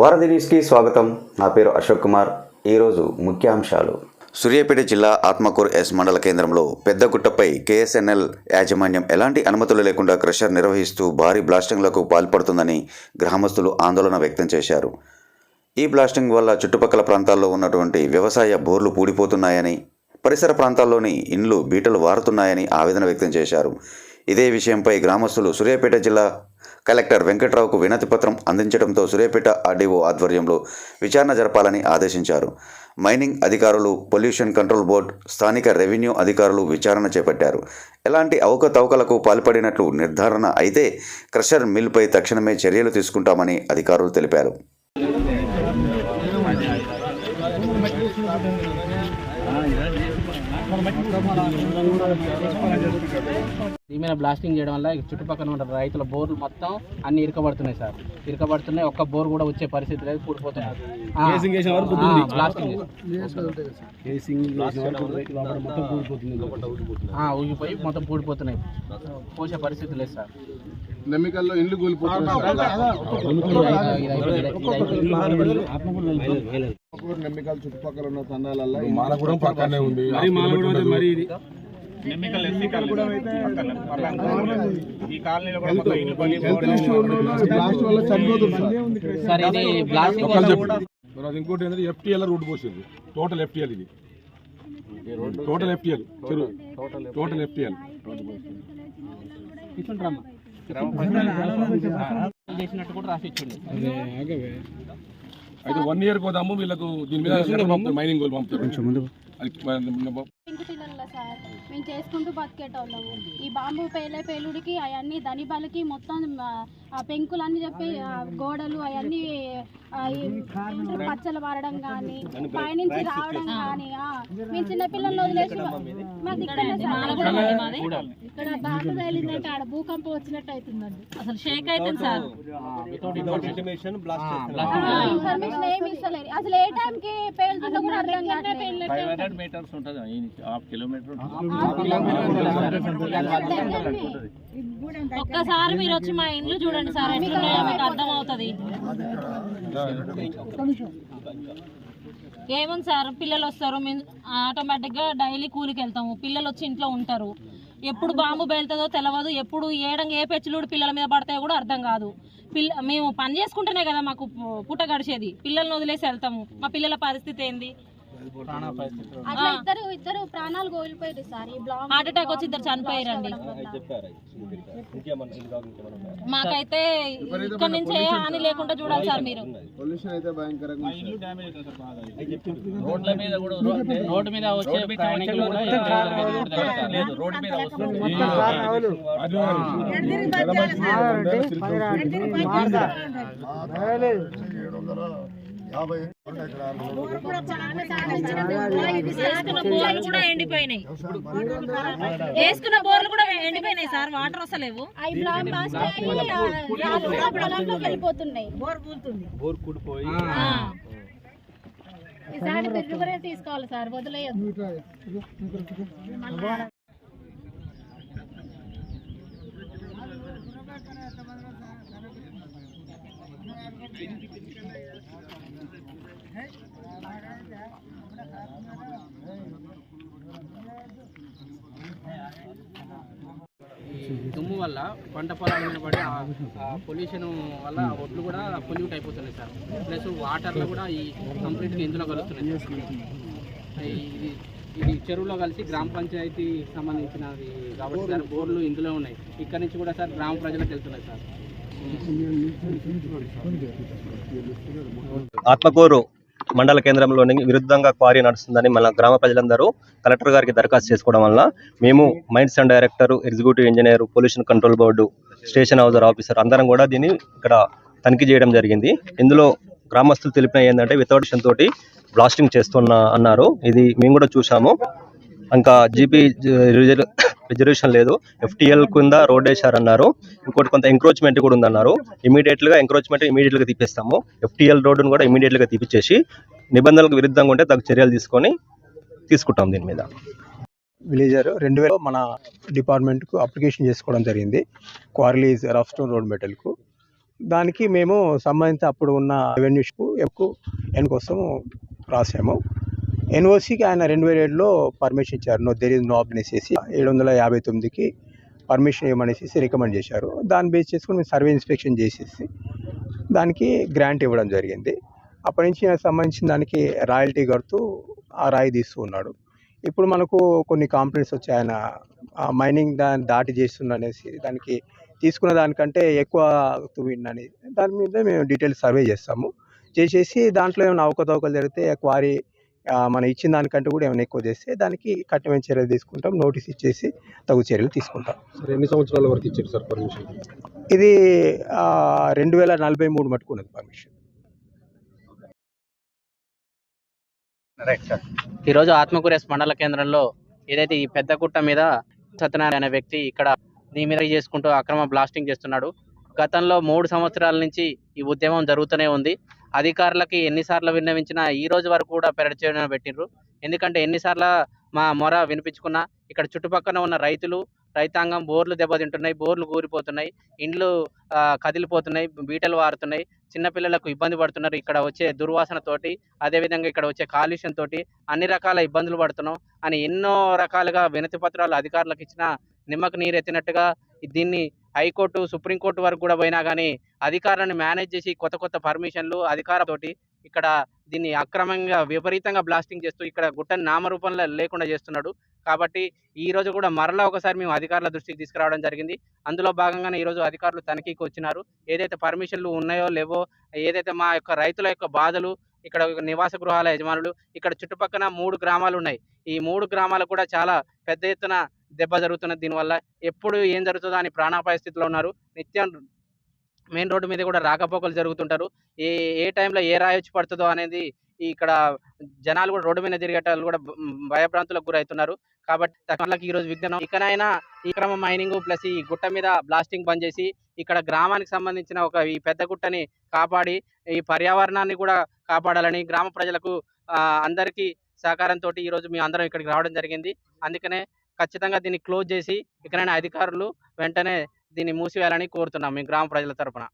వారధి న్యూస్కి స్వాగతం. నా పేరు అశోక్ కుమార్. ఈరోజు ముఖ్యాంశాలు. సూర్యాపేట జిల్లా ఆత్మకూరు ఎస్ మండల కేంద్రంలో పెద్దగుట్టపై కేఎస్ఎన్ఎల్ యాజమాన్యం ఎలాంటి అనుమతులు లేకుండా క్రషర్ నిర్వహిస్తూ భారీ బ్లాస్టింగ్లకు పాల్పడుతుందని గ్రామస్తులు ఆందోళన వ్యక్తం చేశారు. ఈ బ్లాస్టింగ్ వల్ల చుట్టుపక్కల ప్రాంతాల్లో ఉన్నటువంటి వ్యవసాయ బోర్లు పూడిపోతున్నాయని పరిసర ప్రాంతాల్లోని ఇండ్లు బీటలు వారుతున్నాయని ఆవేదన వ్యక్తం చేశారు. ఇదే విషయంపై గ్రామస్తులు సూర్యాపేట జిల్లా కలెక్టర్ వెంకట్రావుకు వినతిపత్రం అందించడంతో సూర్యాపేట ఆర్డీఓ ఆధ్వర్యంలో విచారణ జరపాలని ఆదేశించారు. మైనింగ్ అధికారులు పొల్యూషన్ కంట్రోల్ బోర్డు స్థానిక రెవెన్యూ అధికారులు విచారణ చేపట్టారు. ఎలాంటి అవకతవకలకు పాల్పడినట్లు నిర్ధారణ అయితే క్రషర్ మిల్పై తక్షణమే చర్యలు తీసుకుంటామని అధికారులు తెలిపారు. దీని మీద బ్లాస్టింగ్ చేయడం వల్ల చుట్టుపక్కల ఉన్న రైతుల బోర్లు మొత్తం అన్ని ఇరకబడుతున్నాయి సార్. ఇరకబడుతున్నాయి. ఒక్క బోర్ కూడా వచ్చే పరిస్థితి లేదు కూడిపోతున్నారు ఆ, ఊగిపోయి మొత్తం పూడిపోతున్నాయి పోసే పరిస్థితి లేదు సార్. నెమ్మికల్లో ఇండ్లు కూలిపోతున్నాయి. నెమ్మికల్ చుట్టుపక్కల ఉన్న తండాలల్లో మాలగూడెం పక్కనే ఉంది. తర్వాత ఇంకోటి ఏంటంటే ఎఫ్టీఎల్ రూట్ పోసింది టోటల్ ఎఫ్టీఎల్ ఇది. టోటల్ ఎఫ్టీఎల్ చెరువు టోటల్ ఎఫ్టీఎల్ ఇచ్చుంటారమ్మా చేసినట్టు కూడా రాసి ఇచ్చిండు అయితే వన్ ఇయర్ పోదాము వీళ్ళకు దీని మీద మైనింగ్ వాళ్ళు పంపుతారు? అది పెంకుటిళ్ళల్లో సార్? మేము చేసుకుంటూ బతికేటోళ్ళము. ఈ బాంబు పేలే పేలుడికి అవన్నీ ధనిబాలకి మొత్తం ఆ, ఆ పెంకులన్నీ చెప్పి ఆ, గోడలు అవన్నీ పచ్చలు పారడం కానీ పైనుంచి రావడం కానీ ఆ, మేము చిన్నపిల్లల్ని వదిలేసి మాది? ఇక్కడే బాంబు తేలిందంటే ఆడ భూకంపం వచ్చినట్టు అవుతుందండి అసలు షేక్ అవుతుంది సార్. ఇన్ఫర్మేషన్ ఏమి ఇస్తలేరు అసలు ఏ టైంకి పేలుతుందో కూడా అర్థం కావట్లేదు. మీటర్స్ ఉంటుంది. హాఫ్ కిలోమీటర్ ఒక్కసారి మీరు వచ్చి మా ఇండ్లు చూడండి సార్ ఎట్లున్నాయో మీకు అర్థం అవుతుంది ఏముంది సార్ పిల్లలు వస్తారు మేము ఆటోమేటిక్గా డైలీ కూలికి వెళ్తాము. పిల్లలు వచ్చి ఇంట్లో ఉంటారు. ఎప్పుడు బాంబు బయలుతుందో తెలియదు ఎప్పుడు ఏడంగా ఏ పెచ్చులుడు పిల్లల మీద పడతాయో కూడా అర్థం కాదు. పిల్ల మేము పని చేసుకుంటేనే కదా మాకు పుట్ట గడిచేది. పిల్లల్ని వదిలేసి వెళ్తాము. మా పిల్లల పరిస్థితి ఏంది? అట్లా ఇద్దరు ఇద్దరు ప్రాణాలు కోల్పోయారు సార్ ఈ బ్లాక్ హార్ట్ అటాక్ వచ్చి ఇద్దరు చనిపోయారండి మాకైతే ఇక్కడ నుంచి ఏ హాని లేకుండా చూడాలి సార్ మీరు. పొల్యూషన్ అయితే భయంకరంగా రోడ్ల మీద కూడా రోడ్డు మీద వచ్చే ప్రయాణికులు కూడా లేదు రోడ్డు మీద వేసుకున్న బోర్లు కూడా ఎండిపోయినాయి వేసుకున్న బోర్లు కూడా ఎండిపోయినాయి సార్ వాటర్ వస్తలేవు. ఈసారి తీసుకోవాలి సార్ వదిలేయద్దు. దుమ్ము వల్ల పంట పొలాల మీద పడి పొల్యూషన్ వల్ల ఒడ్లు కూడా పొల్యూట్ అయిపోతున్నాయి సార్ ప్లస్ వాటర్లో కూడా ఈ కంప్లీట్గా ఇందులో కలుస్తున్నాయి ఇది ఇది చెరువులో కలిసి గ్రామ పంచాయతీ సంబంధించినది కాబట్టి సార్ బోర్లు ఇందులో ఉన్నాయి ఇక్కడ నుంచి కూడా సార్ గ్రామ ప్రజలకు వెళ్తున్నాయి సార్ ఆత్మకూరు మండల కేంద్రంలోని విరుద్ధంగా క్వారీ నడుస్తుందని మన గ్రామ ప్రజలందరూ కలెక్టర్ గారికి దరఖాస్తు చేసుకోవడం వల్ల మేము mines and director executive engineer pollution control board station house officer అందరం కూడా దీన్ని ఇక్కడ తనిఖీ చేయడం జరిగింది. ఇందులో గ్రామస్తులు తెలిపిన ఏంటంటే వితౌట్ తోటి బ్లాస్టింగ్ చేస్తున్న అన్నారు. ఇది మేము కూడా చూసాము ఇంకా జీపీ రిజర్వేషన్ లేదు. ఎఫ్టీఎల్ కింద రోడ్ వేశారన్నారు. ఇంకోటి కొంత ఎంక్రోచ్మెంట్ కూడా ఉందన్నారు. ఇమీడియట్గా ఎంక్రోచ్మెంట్ ఇమీడియట్గా తీపిస్తాము. ఎఫ్టీఎల్ రోడ్డును కూడా ఇమీడియట్గా తీపిచ్చేసి నిబంధనలకు విరుద్ధంగా ఉంటే తగు చర్యలు తీసుకొని తీసుకుంటాం దీని మీద. విలేజర్ రెండు వేల మన డిపార్ట్మెంట్కు అప్లికేషన్ చేసుకోవడం జరిగింది. క్వార్లీస్ రఫ్ స్టోన్ రోడ్ మెటల్కు. దానికి మేము సంబంధిత అప్పుడు ఉన్న రెవెన్యూస్కు ఎక్కువ ఎన్ కోసం రాసాము ఎన్ఓసికి ఆయన రెండు వేల ఏడులో పర్మిషన్ ఇచ్చారు. నో దెర్ ఇస్ నో అనేసి ఏడు వందల యాభై తొమ్మిదికి పర్మిషన్ ఇవ్వమనేసి రికమెండ్ చేశారు. దాన్ని బేస్ చేసుకుని మేము సర్వే ఇన్స్పెక్షన్ చేసేసి దానికి గ్రాంట్ ఇవ్వడం జరిగింది. అప్పటి నుంచి నాకు సంబంధించిన దానికి రాయల్టీ కడుతూ ఆ రాయి తీస్తూ ఉన్నాడు. ఇప్పుడు మనకు కొన్ని కాంప్లైంట్స్ వచ్చాయి. ఆయన ఆ మైనింగ్ దాన్ని దాటి చేస్తుందనేసి దానికి తీసుకున్న దానికంటే ఎక్కువ తువ్విందని దాని మీద మేము డీటెయిల్స్ సర్వే చేస్తాము. చేసేసి దాంట్లో ఏమైనా అవకతవకలు జరిగితే క్వారీ మనం ఇచ్చిన దానికంటే కూడా ఏమైనా ఎక్కువ చేస్తే దానికి కఠినమైన చర్యలు తీసుకుంటాం. నోటీస్ ఇచ్చేసి తగు చర్యలు తీసుకుంటాం. సార్ ఎన్ని సంవత్సరాల వరకు ఇచ్చారు సార్ పర్మిషన్? ఇది ఆ, రెండు వేల నలభై మూడు మటుకున్నది పర్మిషన్. ఈరోజు ఆత్మకూరేస్ మండల కేంద్రంలో ఏదైతే ఈ పెద్ద గుట్ట మీద సత్యనారాయణ అనే వ్యక్తి ఇక్కడ దీని మీద చేసుకుంటూ అక్రమ బ్లాస్టింగ్ చేస్తున్నాడు గతంలో మూడు సంవత్సరాల నుంచి ఈ ఉద్యమం జరుగుతూనే ఉంది. అధికారులకి ఎన్నిసార్లు విన్నవించినా ఈ రోజు వరకు కూడా పెరచేయడం పెట్టిండ్రు ఎందుకంటే ఎన్నిసార్లు మా మొర వినిపించుకున్నా ఇక్కడ చుట్టుపక్కల ఉన్న రైతులు రైతాంగం బోర్లు దెబ్బతింటున్నాయి బోర్లు కూలిపోతున్నాయి ఇండ్లు కదిలిపోతున్నాయి బీటలు వారుతున్నాయి చిన్నపిల్లలకు ఇబ్బంది పడుతున్నారు. ఇక్కడ వచ్చే దుర్వాసనతోటి అదేవిధంగా ఇక్కడ వచ్చే కాలుష్యం తోటి అన్ని రకాల ఇబ్బందులు పడుతున్నాం అని ఎన్నో రకాలుగా వినతి పత్రాలు అధికారులకు ఇచ్చిన నిమ్మకు నీరెత్తినట్టుగా దీన్ని హైకోర్టు సుప్రీంకోర్టు వరకు కూడా పోయినా కానీ అధికారాన్ని మేనేజ్ చేసి కొత్త కొత్త పర్మిషన్లు అధికారంతోటి ఇక్కడ దీన్ని అక్రమంగా విపరీతంగా బ్లాస్టింగ్ చేస్తూ ఇక్కడ గుట్టని నామరూపంలో లేకుండా చేస్తున్నాడు. కాబట్టి ఈ రోజు కూడా మరలా ఒకసారి మేము అధికారుల దృష్టికి తీసుకురావడం జరిగింది. అందులో భాగంగానే ఈరోజు అధికారులు తనిఖీకి వచ్చినారు. ఏదైతే పర్మిషన్లు ఉన్నాయో లేవో ఏదైతే మా యొక్క రైతుల యొక్క బాధలు ఇక్కడ నివాస గృహాల యజమానులు ఇక్కడ చుట్టుపక్కల మూడు గ్రామాలు ఉన్నాయి. ఈ మూడు గ్రామాలు కూడా చాలా పెద్ద ఎత్తున దెబ్బ జరుగుతున్నది. దీనివల్ల ఎప్పుడు ఏం జరుగుతుందో అని ప్రాణాపాయ స్థితిలో ఉన్నారు. నిత్యం మెయిన్ రోడ్డు మీద కూడా రాకపోకలు జరుగుతుంటారు. ఏ ఏ టైంలో ఏ రాయి వచ్చి పడుతుందో అనేది ఇక్కడ జనాలు కూడా రోడ్డు మీద తిరిగేటాలు కూడా భయభ్రాంతులకు గురవుతున్నారు. కాబట్టి తక్షణాలకు ఈ రోజు విజ్ఞానం ఇకనైనా ఈ క్రమ మైనింగ్ ప్లస్ ఈ గుట్ట మీద బ్లాస్టింగ్ బంద్ చేసి ఇక్కడ గ్రామానికి సంబంధించిన ఒక ఈ పెద్ద గుట్టని కాపాడి ఈ పర్యావరణాన్ని కూడా కాపాడాలని గ్రామ ప్రజలకు అందరికీ సహకారంతో ఈరోజు మేము అందరం ఇక్కడికి రావడం జరిగింది. అందుకనే ఖచ్చితంగా దీన్ని క్లోజ్ చేసి ఇకనైనా అధికారులు వెంటనే దీన్ని మూసివేయాలని కోరుతున్నాం మీ గ్రామ ప్రజల తరపున.